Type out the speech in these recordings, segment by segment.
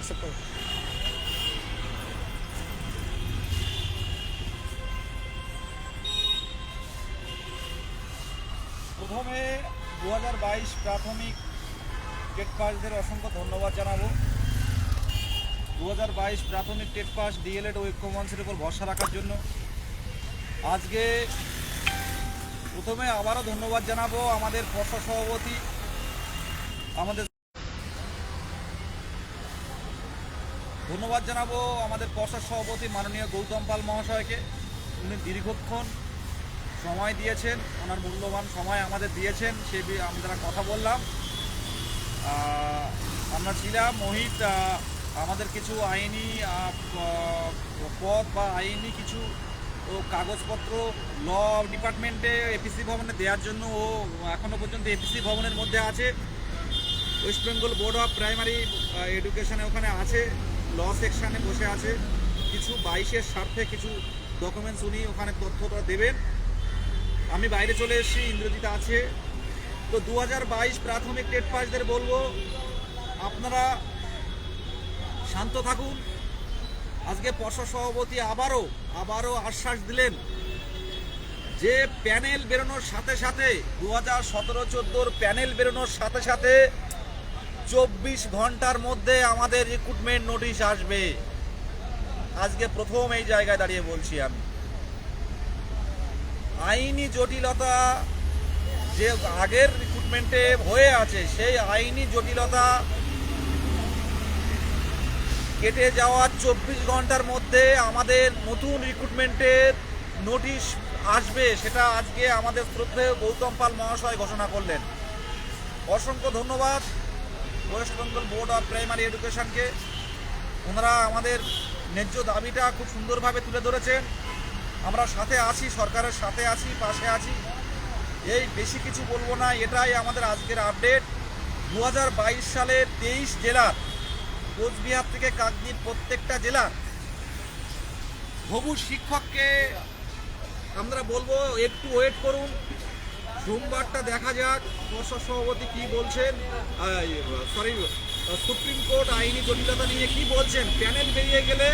Accept করো প্রথমে দুহাজার বাইশ প্রাথমিক টেট পাসদের অসংখ্য ধন্যবাদ জানাব। দু হাজার বাইশ প্রাথমিক টেট পাস ডিএলএড ঐক্যমঞ্চের উপর ভরসা রাখার জন্য। আজকে প্রথমে আবারও ধন্যবাদ জানাব আমাদের পর্ষদ সভাপতি, আমাদের ধন্যবাদ জানাব আমাদের পর্ষদ সভাপতি মাননীয় গৌতম পাল মহাশয়কে। উনি দীর্ঘক্ষণ সময় দিয়েছেন, ওনার মূল্যবান সময় আমাদের দিয়েছেন, সে আমরা কথা বললাম আমরা ছিলাম, মোহিত আমাদের কিছু আইনি পদ বা আইনি কিছু ও কাগজপত্র ল ডিপার্টমেন্টে এপিসি ভবনে দেওয়ার জন্য ও এখনও পর্যন্ত এপিসি ভবনের মধ্যে আছে। West Bengal Board of Primary এডুকেশনে ওখানে আছে। ল সেকশনে বসে আছে। কিছু বাইশের স্বার্থে কিছু ডকুমেন্টস উনি ওখানে তথ্যটা দেবেন। আমি বাইরে চলে এসেছি, ইন্দ্রজিৎ আছে। তো দু হাজার বাইশ প্রাথমিক টেট পাসদের বলব, আপনারা শান্ত থাকুন। আজকে পর্ষদ সভাপতি আবারও আবারও আশ্বাস দিলেন যে প্যানেল বেরোনোর সাথে সাথে দু হাজার সতেরো চোদ্দোর প্যানেল বেরোনোর সাথে সাথে চব্বিশ ঘণ্টার মধ্যে আমাদের রিক্রুটমেন্ট নোটিশ আসবে। আজকে প্রথম এই জায়গায় দাঁড়িয়ে বলছি আমি। আইনি জটিলতা যে আগের রিক্রুটমেন্টে হয়ে আছে, সেই আইনি জটিলতা কেটে যাওয়ার চব্বিশ ঘণ্টার মধ্যে আমাদের নতুন রিক্রুটমেন্টের নোটিশ আসবে, সেটা আজকে আমাদের শ্রদ্ধেয় গৌতম পাল মহাশয় ঘোষণা করলেন। অসংখ্য ধন্যবাদ। West Bengal Board of Primary এডুকেশনকে ওনারা আমাদের ন্যায্য দাবিটা খুব সুন্দরভাবে তুলে ধরেছেন। আমরা সাথে আছি, সরকারের সাথে আছি, পাশে আছি। এই বেশি কিছু বলব না, এটাই আমাদের আজকের আপডেট। দু সালের তেইশ জেলার কোচবিহার থেকে কাকদ্বীপ প্রত্যেকটা জেলার হবু শিক্ষককে আমরা বলব একটু ওয়েট করুন। সোমবারটা দেখা যাক পর্ষদ সভাপতি কি বলছেন সরি সুপ্রিম কোর্ট আইনি জটিলতা নিয়ে কি বলছেন? প্যানেল বেরিয়ে গেলে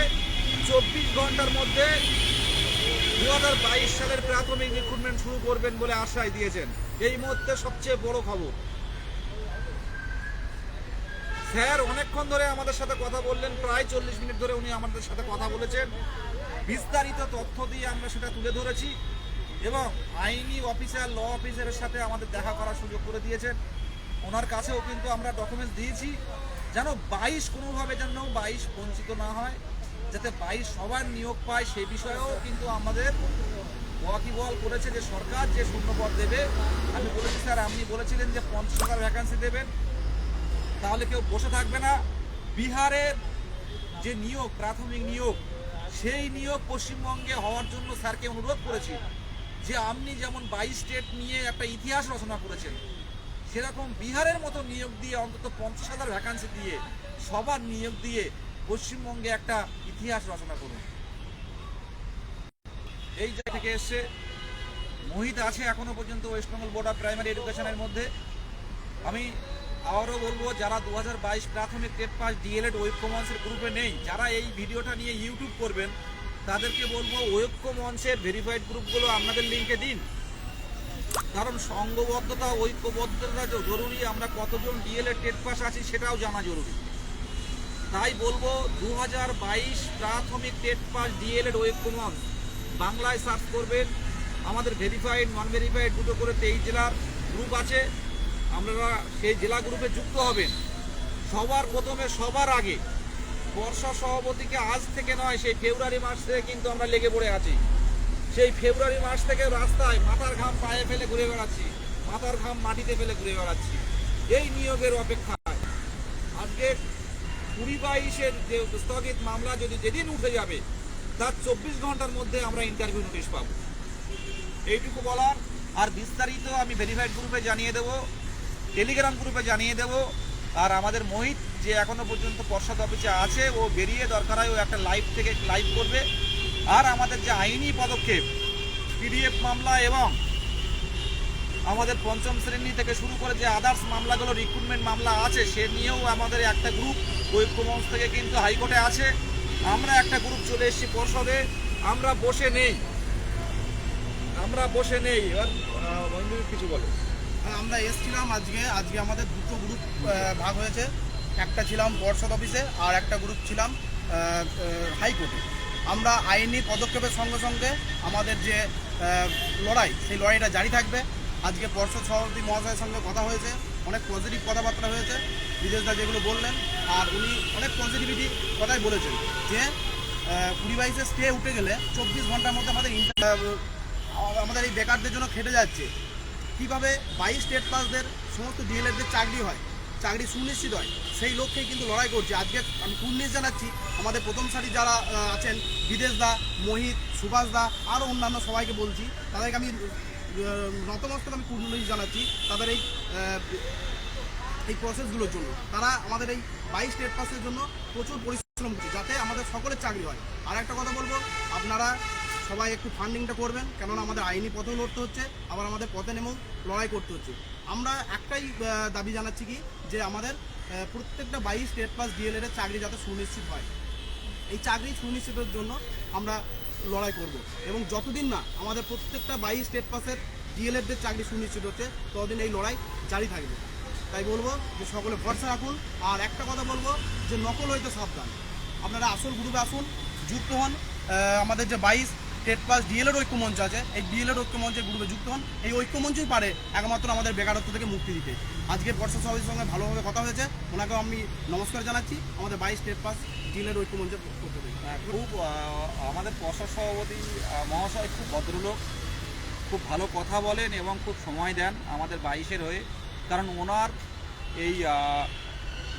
চব্বিশ ঘণ্টার মধ্যে দু হাজার বাইশ সালের প্রাথমিক রিক্রুটমেন্ট শুরু করবেন বলে আশ্বাস দিয়েছেন। এই মুহূর্তে সবচেয়ে বড় খবর। স্যার, অনেকক্ষণ ধরে আমাদের সাথে কথা বললেন, প্রায় চল্লিশ মিনিট ধরে উনি আমাদের সাথে কথা বলেছেন। বিস্তারিত তথ্য দিয়ে আমরা সেটা তুলে ধরেছি। এবং আইনি অফিসার, ল অফিসারের সাথে আমাদের দেখা করার সুযোগ করে দিয়েছেন। ওনার কাছেও কিন্তু আমরা ডকুমেন্টস দিয়েছি। যেন বাইশ কোনোভাবে যেন বাইশ বঞ্চিত না হয়, যাতে বাইশ সবার নিয়োগ পায় সেই বিষয়েও কিন্তু আমাদের ওয়াকিবল করেছে যে সরকার যে শূন্যপদ দেবে। আমি বলেছি, স্যার, আপনি বলেছিলেন যে পঞ্চাশ হাজার ভ্যাকান্সি দেবেন। তাহলে কেউ বসে থাকবে না। বিহারের যে নিয়োগ, প্রাথমিক নিয়োগ, সেই নিয়োগ পশ্চিমবঙ্গে হওয়ার জন্য স্যারকে অনুরোধ করেছি। যে আপনি যেমন বাইশ স্টেট নিয়ে একটা ইতিহাস রচনা করেছেন, সেরকম বিহারের মতো নিয়োগ দিয়ে অন্তত পঞ্চাশ হাজার ভ্যাকান্সি দিয়ে সবার নিয়োগ দিয়ে পশ্চিমবঙ্গে একটা ইতিহাস রচনা করুন। এই জায়গা থেকে এসছে, মোহিত আছে এখনও পর্যন্ত West Bengal Board of Primary এডুকেশনের মধ্যে। আমি আবারও বলব, যারা দু হাজার বাইশ প্রাথমিক টেট পাস ডিএলএড ঐক্যমঞ্চের গ্রুপে নেই, যারা এই ভিডিওটা নিয়ে ইউটিউব করবেন তাদেরকে বলব ঐক্য মঞ্চের ভেরিফাইড গ্রুপগুলো আপনাদের লিঙ্কে দিন। কারণ সংঘবদ্ধতা ঐক্যবদ্ধতা জরুরি, আমরা কতজন ডিএলএড টেট পাস আছি সেটাও জানা জরুরি। তাই বলব দু হাজার বাইশ প্রাথমিক টেট পাস ডিএলএড ঐক্যমঞ্চ বাংলায় সার্চ করবেন। আমাদের ভেরিফাইড নন ভেরিফাইড দুটো করে তেইশ জেলার গ্রুপ আছে। আপনারা সেই জেলা গ্রুপে যুক্ত হবেন। সবার প্রথমে, সবার আগে বর্ষা সভাপতিকে আজ থেকে নয়, সেই ফেব্রুয়ারি মাস থেকে কিন্তু আমরা লেগে পড়ে আছি। সেই ফেব্রুয়ারি মাস থেকে রাস্তায় মাথার ঘাম পায়ে ফেলে ঘুরে বেড়াচ্ছি, মাথার ঘাম মাটিতে ফেলে ঘুরে বেড়াচ্ছি। এই নিয়োগের অপেক্ষায় আজকে কুড়ি বাইশের যে স্থগিত মামলা যদি যেদিন উঠে যাবে, তার চব্বিশ ঘণ্টার মধ্যে আমরা ইন্টারভিউ নোটিশ পাবো। এইটুকু বলার। আর বিস্তারিত আমি ভেরিফাইড গ্রুপে জানিয়ে দেবো টেলিগ্রাম গ্রুপে জানিয়ে দেবো। আর আমাদের মোহিত যে এখনও পর্যন্ত পর্ষদ অফিসে আছে, ও বেরিয়ে দরকার হয় ও একটা লাইভ থেকে লাইভ করবে। আর আমাদের যে আইনি পদক্ষেপ পিডিএফ মামলা এবং আমাদের পঞ্চম শ্রেণি থেকে শুরু করে যে আদার্স মামলাগুলো রিক্রুটমেন্ট মামলা আছে, সে নিয়েও আমাদের একটা গ্রুপ ঐক্যমঞ্চ থেকে কিন্তু হাইকোর্টে আছে। আমরা একটা গ্রুপ চলে এসেছি পর্ষদে। আমরা বসে নেই। আমরা বসে নেই। এবার কিছু বলো। আমরা এসছিলাম আজকে আজকে আমাদের দুটো গ্রুপ ভাগ হয়েছে। একটা ছিলাম পর্ষদ অফিসে আর একটা গ্রুপ ছিলাম হাইকোর্টে। আমরা আইনি পদক্ষেপের সঙ্গে সঙ্গে আমাদের যে লড়াই, সেই লড়াইটা জারি থাকবে। আজকে পর্ষদ সভাপতি মহাশয়ের সঙ্গে কথা হয়েছে, অনেক পজিটিভ কথাবার্তা হয়েছে, বিদেশদা যেগুলো বললেন, আর উনি অনেক পজিটিভিটি কথাই বলেছেন যে কুড়ি বাইশে স্টে উঠে গেলে চব্বিশ ঘণ্টার মধ্যে আমাদের আমাদের এই বেকারদের জন্য খেটে যাচ্ছে। কীভাবে বাইশ স্টেট পাসদের সমস্ত ডিএলএডদের চাকরি হয় চাকরি সুনিশ্চিত হয়, সেই লক্ষ্যেই কিন্তু লড়াই করছে। আজকে আমি কুর্নিশ জানাচ্ছি, আমাদের প্রথম সারি যারা আছেন, বিদেশ দা, মোহিত, সুভাষ দা আরও অন্যান্য সবাইকে বলছি, তাদেরকে আমি নতমস্তক আমি কুর্নিশ জানাচ্ছি, তাদের এই এই প্রসেসগুলোর জন্য। তারা আমাদের এই বাইশ স্টেট পাসের জন্য প্রচুর পরিশ্রম করছে, যাতে আমাদের সকলের চাকরি হয়। আর একটা কথা বলব, আপনারা সবাই একটু ফান্ডিংটা করবেন, কেননা আমাদের আইনি পথেও লড়তে হচ্ছে, আবার আমাদের পথে নেমেও লড়াই করতে হচ্ছে। আমরা একটাই দাবি জানাচ্ছি কি, যে আমাদের প্রত্যেকটা বাইশ স্টেট পাস ডিএলএড এর চাকরি যাতে সুনিশ্চিত হয়। এই চাকরি সুনিশ্চিতের জন্য আমরা লড়াই করব। এবং যতদিন না আমাদের প্রত্যেকটা বাইশ স্টেট পাসের ডিএলএডদের চাকরি সুনিশ্চিত হচ্ছে, ততদিন এই লড়াই জারি থাকবে। তাই বলব যে সকলে ভরসা রাখুন, আর একটা কথা বলব যে নকল হইতে সাবধান। আপনারা আসল গ্রুপে আসুন, যুক্ত হন আমাদের যে বাইশ স্টেট পাস ডিএলএড ঐক্যমঞ্চ আছে। এই ডিএলএড ঐক্যমঞ্চের গ্রুপে যুক্ত হন। এই ঐক্যমঞ্চই পারে একমাত্র আমাদের বেকারত্ব থেকে মুক্তি দিতে। আজকে বর্ষা সভাপতির সঙ্গে ভালোভাবে কথা হয়েছে। ওনাকেও আমি নমস্কার জানাচ্ছি। আমাদের বাইশ স্টেট পাস ডিএলএড ঐক্যমঞ্চের থেকে। খুব আমাদের পর্ষদ সভাপতি মহাশয় খুব ভদ্রলোক, খুব ভালো কথা বলেন এবং খুব সময় দেন আমাদের বাইশের হয়ে। কারণ ওনার এই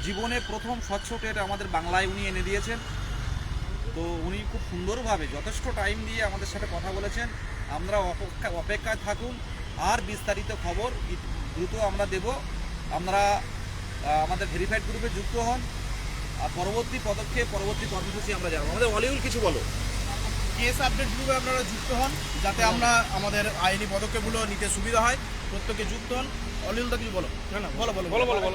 জীবনে প্রথম স্বচ্ছ টেট আমাদের বাংলায় উনি এনে দিয়েছেন। তো উনি খুব সুন্দরভাবে যথেষ্ট টাইম দিয়ে আমাদের সাথে কথা বলেছেন। আমরা অপেক্ষা অপেক্ষায় থাকুন। আর বিস্তারিত খবর দ্রুত আমরা দেব। আমরা আমাদের ভেরিফাইড গ্রুপে যুক্ত হন। আর পরবর্তী পদক্ষেপ পরবর্তী কর্মসূচি আমরা জানাব। আমাদের অলিউল কিছু বলো। কেস আপডেট গ্রুপে আপনারা যুক্ত হন যাতে আমরা আমাদের আইনি পদক্ষেপগুলো নিতে সুবিধা হয়। প্রত্যেকে যুক্ত হন। অলিউলদা কিছু বলো। না না বলো বলো বলো। বলো বলো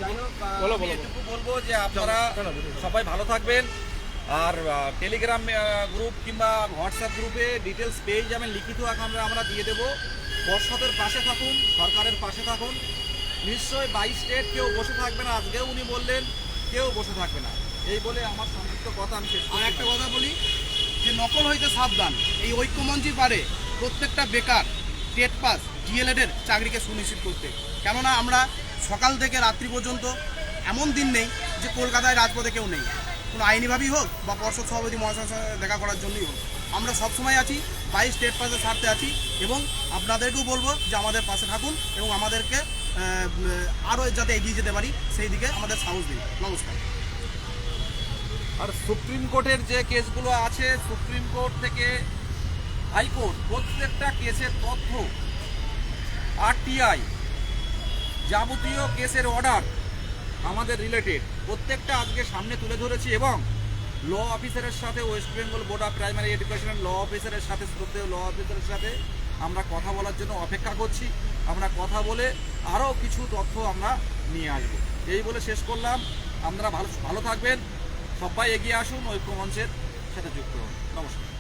বলো, বলো। বলব যে আপনারা সবাই ভালো থাকবেন। আর টেলিগ্রাম গ্রুপ কিংবা হোয়াটসঅ্যাপ গ্রুপে ডিটেলস পেয়ে যাবেন, লিখিত আকারে আমরা দিয়ে দেবো। পর্ষদের পাশে থাকুন, সরকারের পাশে থাকুন। নিশ্চয়ই বাইশ স্টেট কেউ বসে থাকবে না। আজকেও উনি বললেন, কেউ বসে থাকবে না। এই বলে আমার সংক্ষিপ্ত কথা আমি শেষ আর একটা কথা বলি, যে নকল হইতে সাবধান। এই ঐক্যমঞ্চই পারে প্রত্যেকটা বেকার টেট পাস ডিএলএডের চাকরিকে সুনিশ্চিত করতে। কেননা আমরা সকাল থেকে রাত্রি পর্যন্ত এমন দিন নেই যে কলকাতায় রাজপথে কেউ নেই। কোনো আইনিভাবেই হোক বা পর্ষদ সভাপতি মহাশয়ের সঙ্গে দেখা করার জন্যই হোক। আমরা সবসময় আছি, বাইশ স্টেট পাসের স্বার্থে আছি এবং আপনাদেরকেও বলব যে আমাদের পাশে থাকুন এবং আমাদেরকে আরও যাতে এগিয়ে যেতে পারি, সেই দিকে আমাদের সাহস দিন। নমস্কার। আর সুপ্রিম কোর্টের যে কেসগুলো আছে, সুপ্রিম কোর্ট থেকে হাইকোর্ট প্রত্যেকটা কেসের তথ্য আরটিআই যাবতীয় কেসের অর্ডার আমাদের রিলেটেড প্রত্যেকটা আজকে সামনে তুলে ধরেছি এবং ল অফিসারের সাথে West Bengal Board of Primary এডুকেশনের ল অফিসারের সাথে, শ্রদ্ধেয় ল অফিসারের সাথে আমরা কথা বলার জন্য অপেক্ষা করছি। আমরা কথা বলে আরও কিছু তথ্য আমরা নিয়ে আসব। এই বলে শেষ করলাম। আপনারা ভালো ভালো থাকবেন। সবাই এগিয়ে আসুন ঐক্য মঞ্চের সাথে যুক্ত হন। নমস্কার।